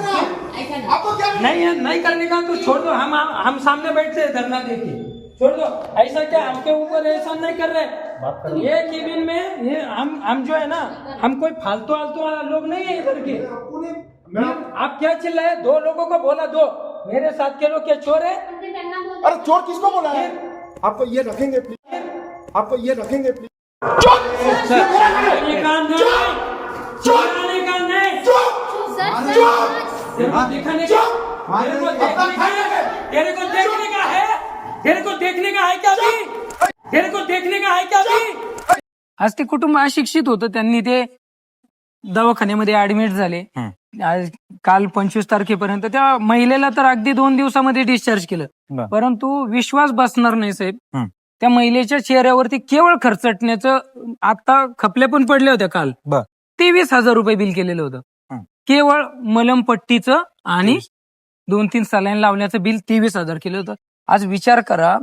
हैं आपको क्या नहीं है नहीं करने का तो छोड़ दो। हम हम, सामने बैठते हैं धरना देके छोड़ दो। ऐसा क्या? हमके ऊपर ऐसा नहीं कर रहे। ये केबिन में ये हम हम जो है ना हम कोई फालतू फालतू लोग नहीं है इधर के। आप क्या चिल्लाए? दो लोगों को बोला दो। मेरे साथ के लोग क्या चोर है. अरे चोर किसको बोला है? आपको ये रखेंगे प्लीज़ आपको ये रखेंगे प्लीज़ चुप चिल्लाने का नहीं चिल्लाने का नहीं चुप सर, सर, चुप! सर. तेरे को दिखाने का तेरे को देखने का है तेरे को देखने का है तेरे को देखने का है क्या अभी तेरे को देखने का है क्या अभी आज ते कुटुंब अशिक्षित होतं त्यांनी ते दवाखान्यामध्ये ऍडमिट झाले आज काल पंचवीस तारखेपर्यंत त्या महिलेला तर अगदी दोन दिवसामध्ये डिस्चार्ज केलं. परंतु विश्वास बसणार नाही साहेब. त्या महिलेच्या चेहऱ्यावरती केवळ खर्चटण्याचं आता खपले पण पडले होते काल. तेवीस हजार रुपये बिल केलेलं होतं. केवळ मलमपट्टीचं आणि दोन तीन सलाईन लावण्याचं बिल तेवीस हजार केलं होतं. आज विचार करा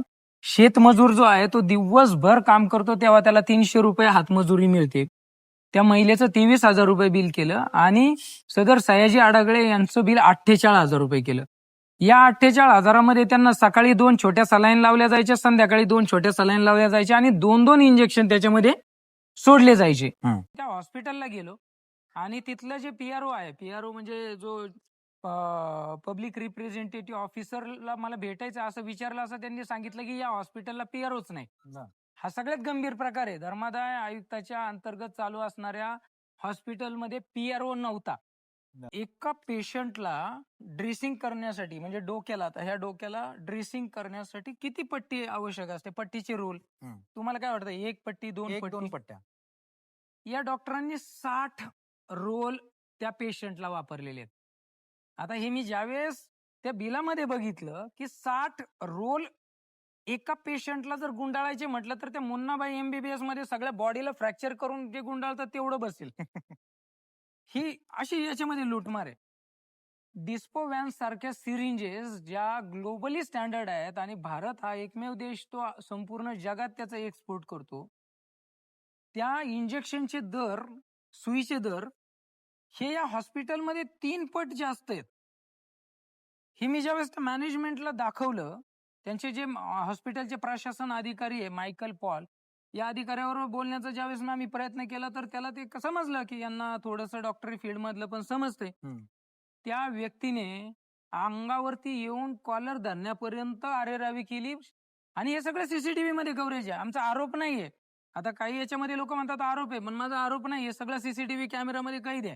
शेतमजूर जो आहे तो दिवसभर काम करतो तेव्हा त्याला तीनशे रुपये हातमजुरी मिळते. त्या महिलेचं तेवीस हजार रुपये बिल केलं आणि सदर सयाजी आडागळे यांचं बिल अठ्ठेचाळीस हजार रुपये केलं. या अठ्ठेचाळीस हजारामध्ये त्यांना सकाळी दोन छोट्या सलाईन लावल्या जायच्या संध्याकाळी दोन छोट्या सलाईन लावल्या जायच्या आणि दोन दोन इंजेक्शन त्याच्यामध्ये सोडले जायचे. त्या हॉस्पिटलला गेलो. आणि तिथलं जे पीआरओ आहे पीआरओ म्हणजे जो पब्लिक रिप्रेझेंटेटिव्ह ऑफिसरला मला भेटायचं असं विचारलं असं त्यांनी सांगितलं की या हॉस्पिटलला पीआरओच नाही. हा सगळ्यात गंभीर प्रकार आहे. धर्मादाय आयुक्ताच्या अंतर्गत चालू असणाऱ्या हॉस्पिटलमध्ये पीआरओ नव्हता. एका पेशंटला ड्रेसिंग करण्यासाठी म्हणजे डोक्याला आता ह्या डोक्याला ड्रेसिंग करण्यासाठी किती पट्टी आवश्यक असते? पट्टीचे रोल. तुम्हाला काय वाटतं? एक पट्टी दोन एक दोन पट्टी? पट्ट्या. या डॉक्टरांनी साठ रोल त्या पेशंटला वापरलेले आहेत. आता हे मी ज्यावेळेस त्या बिलामध्ये बघितलं की साठ रोल एका पेशंटला जर गुंडाळायचे म्हटलं तर त्या मुन्नाबाई एमबीबीएसमध्ये सगळ्या बॉडीला फ्रॅक्चर करून जे गुंडाळतात तेवढं बसेल. ही अशी याच्यामध्ये लूटमार आहे. डिस्पो व्हॅन सारख्या सिरिंजेस ज्या ग्लोबली स्टँडर्ड आहेत आणि भारत हा एकमेव देश तो संपूर्ण जगात त्याचा एक्सपोर्ट करतो त्या इंजेक्शनचे दर सुईचे दर हे या हॉस्पिटलमध्ये तीन पट जास्त आहेत. हे मी ज्यावेळेस मॅनेजमेंटला दाखवलं त्यांचे जे हॉस्पिटलचे प्रशासन अधिकारी आहे मायकल पॉल या अधिकाऱ्यावर बोलण्याचा ज्यावेळेस मी प्रयत्न केला तर त्याला ते समजलं की यांना थोडंसं डॉक्टरी फील्ड मधलं पण समजते. त्या व्यक्तीने अंगावरती येऊन कॉलर धरण्यापर्यंत अरेरावी केली आणि हे सगळं सीसीटीव्ही मध्ये कव्हरेज आहे. आमचा आरोप नाहीये. आता काही याच्यामध्ये लोक म्हणतात आरोप आहे पण माझा आरोप नाही हे सगळं सीसीटीव्ही कॅमेरामध्ये काही द्या